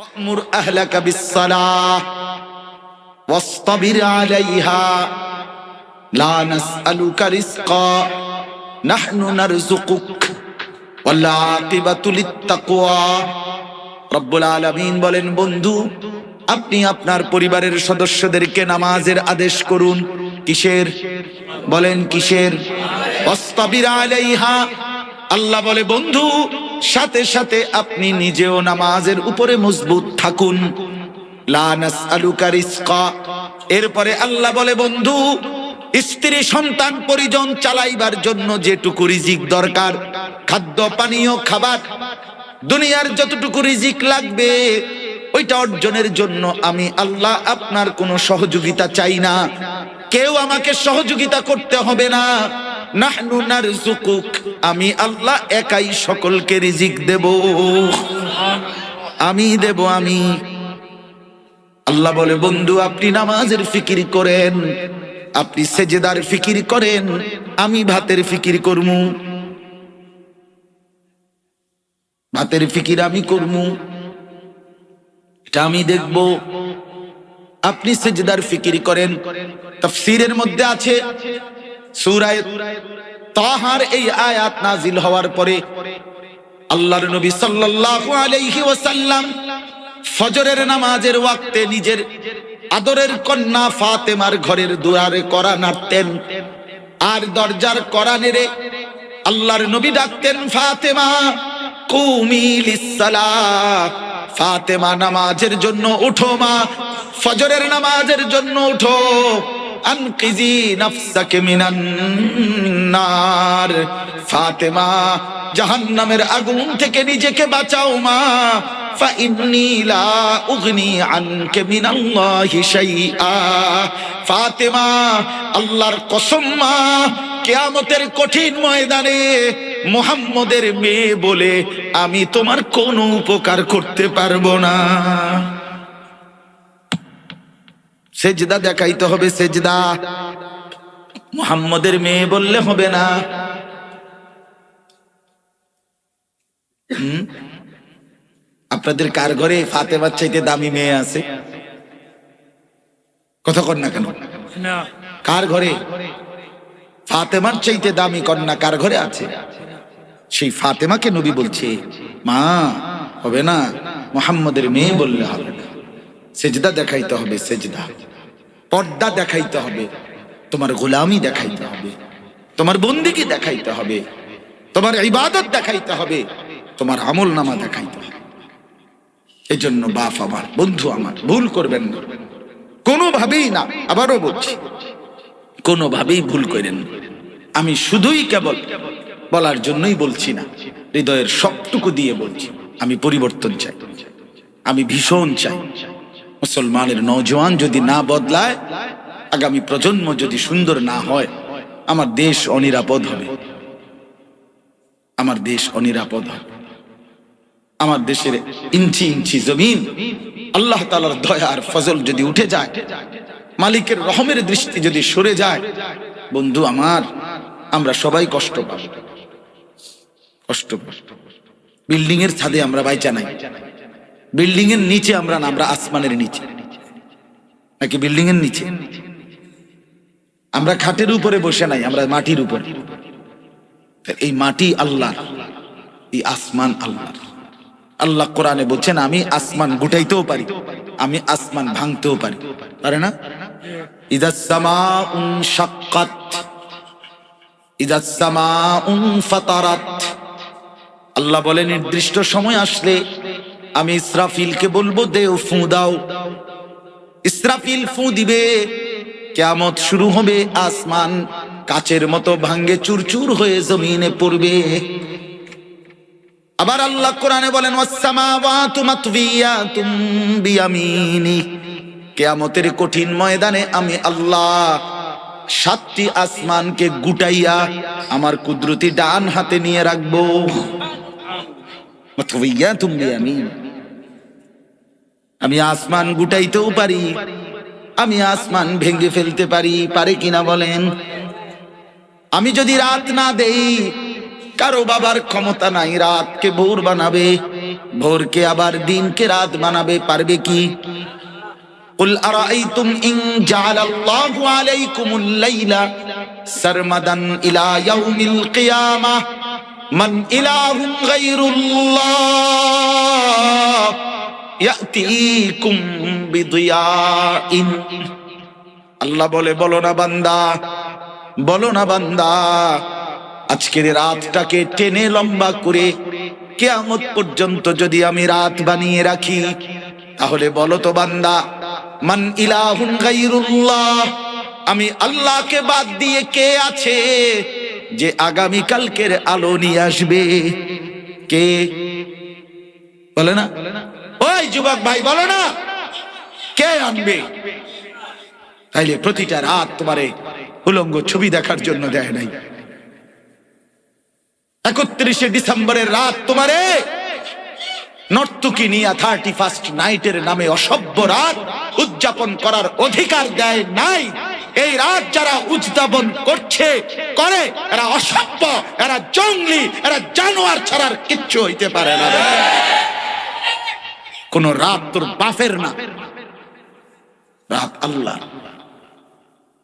ওয়ামুর আহলাকা বিসসালাহ ওয়াসতাবির আলাইহা লা নাসআলুকা রিজকা নাহনু নারযুকুক ওয়াল আকিবাতু লিত্তাকওয়া বলেন, বন্ধু, আপনি আপনার পরিবারের সদস্যদেরকে নামাজের আদেশ করুন। কিসের? বলেন, কিসের? আল্লাহ বলে, বন্ধু সাথে সাথে আপনি নিজেও নামাজের উপরে মজবুত থাকুন। এরপরে আল্লাহ বলে, বন্ধু, স্ত্রী সন্তান পরিজন চালাইবার জন্য যেটুকু রিজিক দরকার, খাদ্য, পানীয়, খাবার, দুনিয়ার যতটুকু রিজিক লাগবে, ওইটা অর্জনের জন্য আমি আল্লাহ আপনার কোনো সহযোগিতা চাই না। কেউ আমাকে সহযোগিতা করতে হবে না। নাহনু নারজুকুক আমি আল্লাহ একাই সকলকে রিজিক দেব। আমি দেব আমি। আল্লাহ বলে, বন্ধু, আপনি নামাজের ফিকির করেন, আপনি সেজেদার ফিকির করেন, আমি ভাতের ফিকির করমু। ভাতের ফিকির আমি করমু। এটা আমি দেখব। আপনি সেজদার ফিকির করেন। তাফসীরের মধ্যে আছে তাহার এই আয়াত নাজিল হওয়ার পরে আল্লাহর নবী সাল্লাল্লাহু আলাইহি ওয়াসাল্লাম ফজরের নামাজের ওয়াক্তে নিজের আদরের কন্যা ফাতেমার ঘরের দুয়ারে করা নাড়তেন আর দরজার করা নেড়ে আল্লাহর নবী ডাকতেন, ফাতেমা ফাতেমা, নামাজের জন্য উঠো মা, ফজরের নামাজের জন্য উঠো। আনকিজি নাফসাকে মিনান নার ফাতেমা জাহান্নামের আগুন থেকে নিজেকে বাঁচাও মা ফাইন্নি লা উগনি আনকে মিনাল্লাহি শাইআ ফাতেমা আল্লাহর কসম মা, কেয়ামতের কঠিন ময়দানে মোহাম্মদের মেয়ে বলে আমি তোমার কোনো উপকার করতে পারব না। সেজদা দেখাইতে হবে সেজদা। মোহাম্মদের মেয়ে বললে হবে না? আপনাদের কার ঘরে ফাতেমার চাইতে দামি মেয়ে আছে? কথা কর না কেন? না। কার ঘরে? ফাতেমার চাইতে দামি কন্যা কার ঘরে আছে? সেই ফাতেমাকে নবী বলছে মা হবে না। মোহাম্মদের মেয়ে বললে হবে না। সেজদা দেখাইতে হবে সেজদা। পর্দা দেখাইতে হবে। তোমার গোলামি দেখাইতে হবে। তোমার বন্দিকে দেখাইতে হবে। তোমার ইবাদত দেখাইতে হবে। তোমার আমল নামা দেখাইতে হবে। এই জন্য বাপ আমার, বন্ধু আমার, ভুল করবেন না। কোনোভাবেই না, আবারও বলছি। কোনোভাবেই ভুল করেন আমি শুধুই কেবল বলার জন্যই বলছি না, হৃদয়ের সবটুকু দিয়ে বলছি। আমি পরিবর্তন চাই। আমি ভীষণ চাই। মুসলমানের নওজোয়ান যদি না বদলায়, আগামী প্রজন্ম যদি সুন্দর না হয়, আমার দেশ অনিরাপদ হবে। আমার দেশ অনিরাপদ হবে। আমার দেশের ইঞ্চি ইঞ্চি জমিন, আল্লাহ তালার দয়ার ফজল যদি উঠে যায়, মালিকের রহমের দৃষ্টি যদি সরে যায়, বন্ধু আমার, আমরা সবাই কষ্ট পাব। কষ্ট বিল্ডিং এর ছাদে আমরা বাইচা নাই। বিল্ডিং এর নিচে আমরা না, আমরা আসমানের নিচে। নাকি বিল্ডিং এর নিচে? আমরা খাটের উপরে বসে নাই, আমরা মাটির উপরে। এই মাটি আল্লাহ এই আসমান আল্লাহ আল্লাহ কোরআনে বলছেন, আমি আসমান গুটাইতেও পারি, আমি আসমান ভাঙতেও পারি। পারে না? ইদা সামাউন শাক্কাত ইদা সামাউন ফাতারাত। আল্লাহ বলে, নির্দিষ্ট সময় আসলে আমি ইসরাফিলকে বলব, দেও ফু দাও। ইসরাফিল ফু দিবে। কেয়ামত শুরু হবে, আসমান কাচের মতো ভাঙ্গে চুরচুর হয়ে জমিনে পড়বে। আবার আল্লাহ কোরআনে বলেন কিয়ামতের কঠিন ময়দানে আমি আল্লাহ সাতটি আসমানকে গুটাইয়া আমার কুদরতি ডান হাতে নিয়ে রাখব। আমি আসমান গুটাইতেও পারি আমি আসমান ভেঙে ফেলতে পারি পারে কিনা বলেন আমি যদি রাত না দেই কারো বাবার ক্ষমতা নাই রাতকে ভোর বানাবে ভোরকে আবার দিনকে রাত বানাবে পারবে কি قل أرأيتم إن جعل الله عليكم الليل سرمدا إلى يوم القيامة মান ইলাহুম গায়রুল্লাহ ইয়াতিকুম বিদিয়াইন। আল্লাহ বলে, বলো না বান্দা, বলো না বান্দা, আজকের রাতটাকে টেনে লম্বা করে কেয়ামত পর্যন্ত যদি আমি রাত বানিয়ে রাখি, তাহলে বলো তো বান্দা, মান ইলাহুন গাইরুল্লাহ আমি আল্লাহকে বাদ দিয়ে কে আছে? যে আগামী কালকের আলো নিয়ে আসবে। কে? বলে না? ওই যুবক ভাই, বলো না। কে আনবে? তাইলে প্রতিটা রাত তোমারে উলঙ্গ ছবি দেখার জন্য দেয় নাই। একত্রিশে ডিসেম্বরের রাত তোমারে নর্তকী নিয়া থার্টি ফার্স্ট নাইটের নামে অসভ্য রাত উদযাপন করার অধিকার দেয় নাই। এই রাত যারা উদযাপন করছে করে এরা অসভ্য এরা জঙ্গলি এরা জানোয়ার ছাড়ার কিচ্ছু হইতে পারে না কোন রাত তোর বাফের না রাত আল্লাহ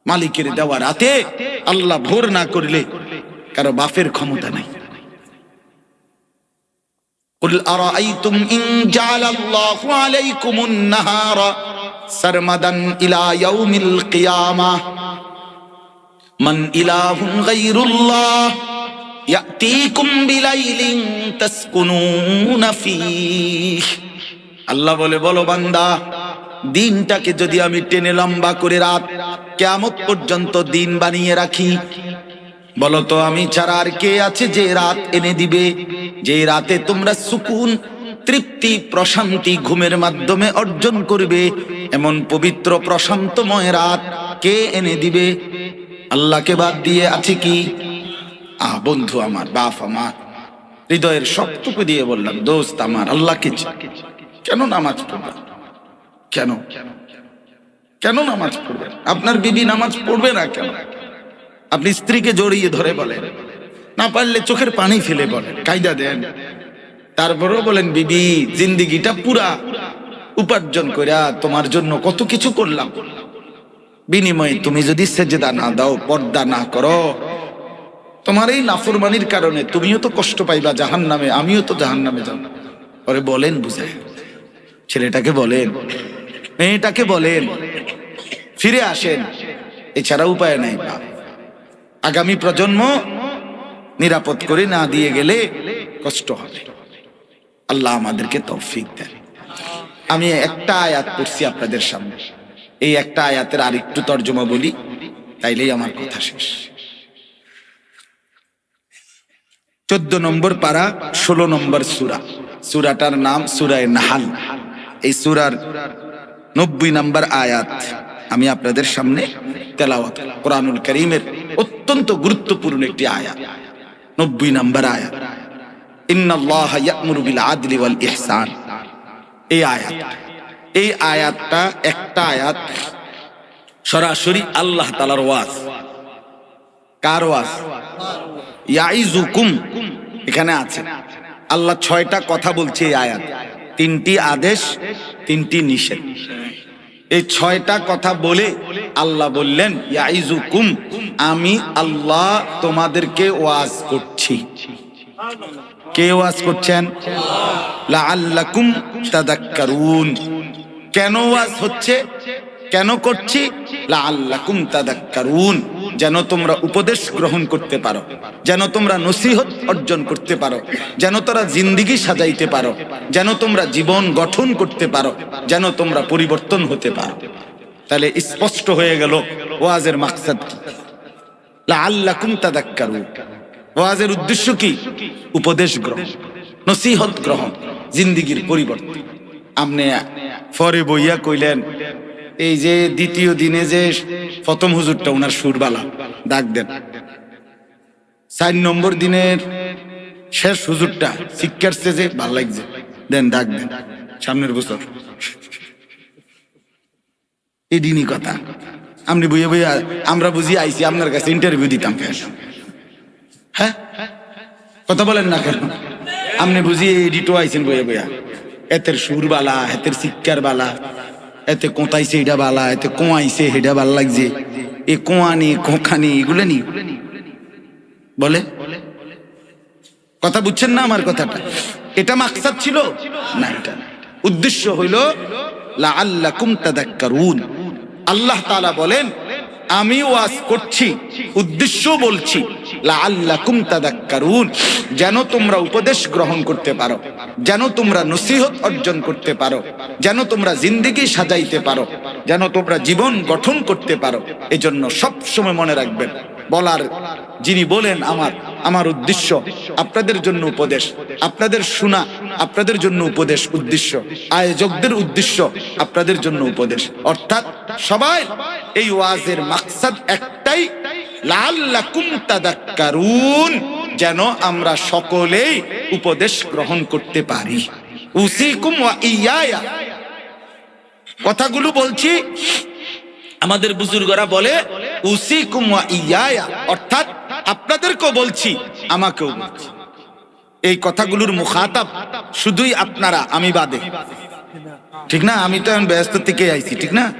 মালিকের দেওয়া রাতে আল্লাহ ভোর না করলে কারো বাপের ক্ষমতা নাই قل أرأيتم إن جعل الله عليكم النهار সরমদন ইলা ইয়াউমিল কিয়ামাহ মান ইলাহুন গায়রুল্লাহ ইয়াতিকুম বিলাইলিন তাসকুনুনা ফীহ আল্লাহ বলে, বলো বান্দা, দিনটাকে যদি আমি টেনে লম্বা করে রাত কেমন পর্যন্ত দিন বানিয়ে রাখি? বলো তো, আমি ছাড়া আর কে আছে যে রাত এনে দিবে? যে রাতে তোমরা সুকুন তৃপ্তি, প্রশান্তি ঘুমের মাধ্যমে অর্জন করবে। এমন পবিত্র প্রশান্তময় রাত কে এনে দিবে? আল্লাহকে বাদ দিয়ে আছে কি? আহ, বন্ধু আমার, বাপ আমার, হৃদয়ের সবটুকু দিয়ে বললাম, দোস্ত আমার, আল্লাহকে। কেন নামাজ পড়বে কেন? কেন নামাজ পড়বেন? আপনার বিবি নামাজ পড়বে না কেন? আপনি স্ত্রীকে জড়িয়ে ধরে বলেন। না পারলে চোখের পানি ফেলে বলেন। কায়দা দেন। তারপরেও বলেন, বিবি, জিন্দিগিটা পুরা উপার্জন কইরা তোমার জন্য কত কিছু করলাম। বিনিময়ে তুমি যদি সেজেদা না দাও, পর্দা না করো, তোমার এই নাফরমানির কারণে তুমিও তো কষ্ট পাইবা জাহান নামে আমিও তো জাহান নামে যাব। পরে বলেন বুঝায় ছেলেটাকে বলেন, মেয়েটাকে বলেন, ফিরে আসেন, এছাড়া উপায় নাই বাপ। আগামী প্রজন্ম নিরাপদ করে না দিয়ে গেলে কষ্ট হবে। আল্লাহ আমাদেরকে তৌফিক দেন। আমি একটা আয়াত পড়ছি আপনাদের সামনে। এই একটা আয়াতের আরেকটু তর্জমা বলি, তাইলেই আমার কথা শেষ। চোদ্দ নম্বর পারা, ষোলো নম্বর সুরা। সুরাটার নাম সুরায় নাহাল। এই সুরার নব্বই নম্বর আয়াত আমি আপনাদের সামনে তেলাওয়াত কোরআনুল করিমের অত্যন্ত গুরুত্বপূর্ণ একটি আয়াত। নব্বই নম্বর আয়াত। ইহসান। এই আয়াত। এই আয়াতটা একটা আয়াত সরাসরি আল্লাহ তাআলার ওয়াজ। কার ওয়াজ? এখানে আছে। আল্লাহ ছয়টা কথা বলছে এই আয়াত। তিনটি আদেশ, তিনটি নিষেধ। এই ছয়টা কথা বলে আল্লাহ বললেন আমি আল্লাহ তোমাদেরকে ওয়াজ করছি। কে ওয়াজ করছেন, লাআল্লাকুম তাদাক্কারুন। কেন ওয়াজ হচ্ছে? কেন করছি? লাআল্লাকুম তাদাক্কারুন। যেন তোমরা উপদেশ গ্রহণ করতে পারো, যেন তোমরা নসিহত অর্জন করতে পারো, যেন তোরা জিন্দিগি সাজাইতে পারো, যেন তোমরা জীবন গঠন করতে পারো, যেন তোমরা পরিবর্তন হতে পারো। তাহলে স্পষ্ট হয়ে গেল ওয়াজের মাকসাদ কি? লাআল্লাকুম তাদাক্কারুন। ওয়াজের উদ্দেশ্য কি? উপদেশ গ্রহণ, নসিহত গ্রহণ, জিন্দিগির পরিবর্তন। আপনি ফরে বইয়া কইলেন, এই যে দ্বিতীয় দিনে যে প্রথম হুজুরটা ওনার সুরবালা, ডাক দেন। চার নম্বর দিনের শেষ হুজুরটা শিক্ষার যে ভালো লাগছে, দেন ডাক দেন, সামনের বছর। এই দিনই কথা। আপনি বইয়া বইয়া আমরা বুঝি আইছি, আপনার কাছে ইন্টারভিউ দিতাম হ্যাঁ? কথা বলেন না কেন? আপনি বুঝিয়ে এডিটো আইছেন বইয়া বইয়া। এতের সুর বালা এতের শিক্ষার বালা, এতে কোঁতাইছে এটা বালা, এতে কোঁয়াইছে হেডা ভালো লাগছে। এ কোঁয়ানি কোঁখানি এগুলো নি? বলে? কথা বুঝছেন না আমার কথাটা? এটা মাকসাদ ছিল? না, এটা। উদ্দেশ্য হইল লা লাআল্লাকুম তাদাক্কারুন। আল্লাহ তাআলা বলেন, আমি ওয়াজ করছি, উদ্দেশ্য বলছি। যেন তোমরা উপদেশ গ্রহণ করতে পারো, যেন তোমরা নসিহত অর্জন করতে পারো, যেন তোমরা জিন্দেগি সাজাইতে পারো, যেন তোমরা জীবন গঠন করতে পারো। এজন্য সব সময় মনে রাখবেন, বলার যিনি বলেন আমার আমার উদ্দেশ্য আপনাদের জন্য উপদেশ, আপনাদের শোনা আপনাদের জন্য উপদেশ উদ্দেশ্য, আয়োজকদের উদ্দেশ্য আপনাদের জন্য উপদেশ। অর্থাৎ সবাই এই ওয়াজের মাকসাদ একটাই লাল্লাকুম যেন আমরা সকলেই উপদেশ গ্রহণ করতে পারি। উসিকুম ওয়া ইয়ায়া। কথাগুলো বলছি, আমাদের বুজুর্গরা বলে উসি কুমা ইয়ায়া। অর্থাৎ আপনাদেরকেও বলছি, আমাকেও বলছি। এই কথাগুলোর মুখাতাব শুধুই আপনারা, আমি বাদে। ঠিক না? আমি তো এখন ব্যস্ত থেকে আইছি, ঠিক না?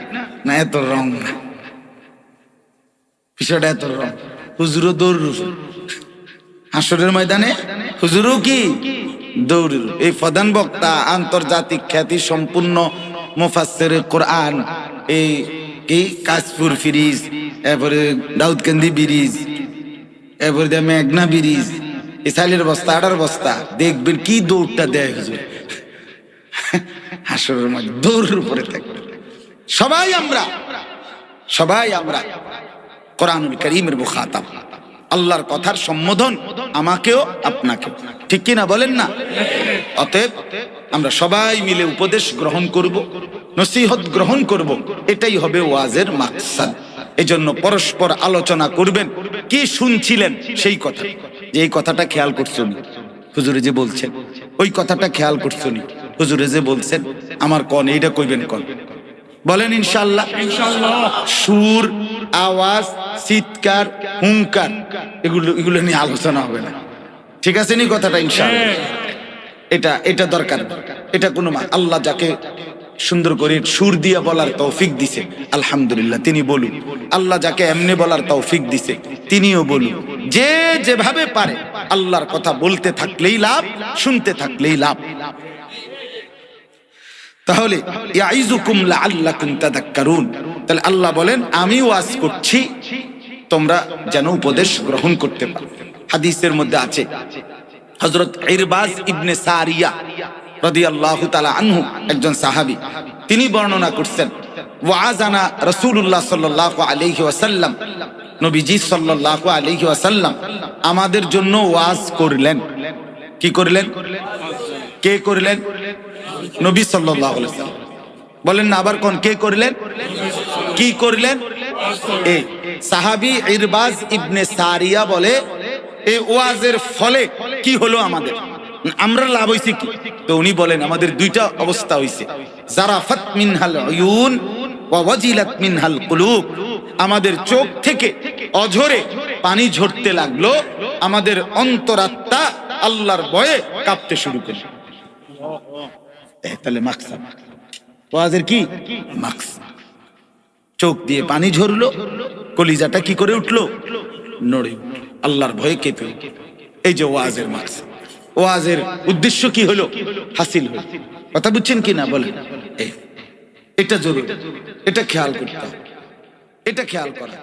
না, এত রং না। বিষয়টা এত হুজুরও দৌড় হাসরের ময়দানে হুজুরও কি দৌড় এই প্রধান বক্তা আন্তর্জাতিক খ্যাতি সম্পূর্ণ মুফাসসির কোরআন, এই কি? কাশপুর ফিরিজ, এরপরে দাউদকান্দি ব্রিজ, এরপরে দেয় মেঘনা ব্রিজ, এই সাইলের বস্তা, আটার বস্তা, দেখবেন কি দৌড়টা দেয় হুজুর। হাসরের মধ্যে দৌড়ের উপরে থাকবে। সবাই আমরা সবাই আমরা। কোরআনুল করিমের মুখাতাব আল্লাহর কথার সম্বোধন আমাকেও আপনাকে ঠিক কিনা বলেন না? অতএব আমরা সবাই মিলে উপদেশ গ্রহণ করব নসিহত গ্রহণ করব। এটাই হবে ওয়াজের মাকসাদ। এজন্য পরস্পর আলোচনা করবেন কি শুনছিলেন সেই কথা। যে এই কথাটা খেয়াল করছেন। হুজুরে যে বলছেন ওই কথাটা খেয়াল করছেন। হুজুরে যে বলছেন আমার কন এইটা কইবেন কন। বলেন ইনশাল্লাহ সুর আওয়াজ, চিৎকার হুঙ্কার এগুলো এগুলো নিয়ে আলোচনা হবে না। ঠিক আছে নি কথাটা ইনশাল্লাহ এটা এটা দরকার। এটা কোনো আল্লাহ যাকে সুন্দর করে সুর দিয়ে বলার তৌফিক দিছে, আলহামদুলিল্লাহ, তিনি বলুন আল্লাহ যাকে এমনি বলার তৌফিক দিছে, তিনিও বলুন যে যেভাবে পারে, আল্লাহর কথা বলতে থাকলেই লাভ, শুনতে থাকলেই লাভ। তাহলে ইয়াইজুকুম লাআল্লাকুম তাদাক্কারুন। তাহলে আল্লাহ বলেন, আমি ওয়াজ করছি, তোমরা যেন উপদেশ গ্রহণ করতে পারো। হাদিসের মধ্যে আছে, হযরত ইরবাজ ইবনে সারিয়া রাদিয়াল্লাহু তাআলা আনহু, একজন সাহাবী, তিনি বর্ণনা করছেন, ওয়াজানা রাসূলুল্লাহ সাল্লাল্লাহু আলাইহি ওয়াসাল্লাম, নবীজি সাল্লাল্লাহু আলাইহি ওয়াসাল্লাম আমাদের জন্য ওয়াজ করলেন। কি করলেন? কে করলেন? নবী ওয়াসাল্লাম। বলেন না আবার কোন, কে করলেন? কি করলেন? এই সাহাবী ইরবাজ ইবনে সারিয়া বলে এই ওয়াজের ফলে কি হলো আমাদের? আমরা লাভ হইছে কি? তো উনি বলেন, আমাদের দুইটা অবস্থা হইছে। জারাফাত মিনহাল উয়ুন ওয়া ওয়াজিলাত মিনহাল কুলুব। আমাদের চোখ থেকে অঝরে পানি ঝরতে লাগল। আমাদের অন্তরাত্মা আল্লাহর ভয়ে কাঁপতে শুরু করল। তাহলে মাকসাদ। ওয়াজের কি? মাকসাদ। চোখ দিয়ে পানি ঝরলো, কলিজাটা কি করে উঠল? নড়ে আল্লাহর ভয়ে কেঁপে এই যে ওয়াজের মাছ ওয়াজের উদ্দেশ্য কি হলো? হাসিল হলো। কথা বুঝছেন কি না বলে এটা জরুরি। এটা খেয়াল করতে এটা খেয়াল করা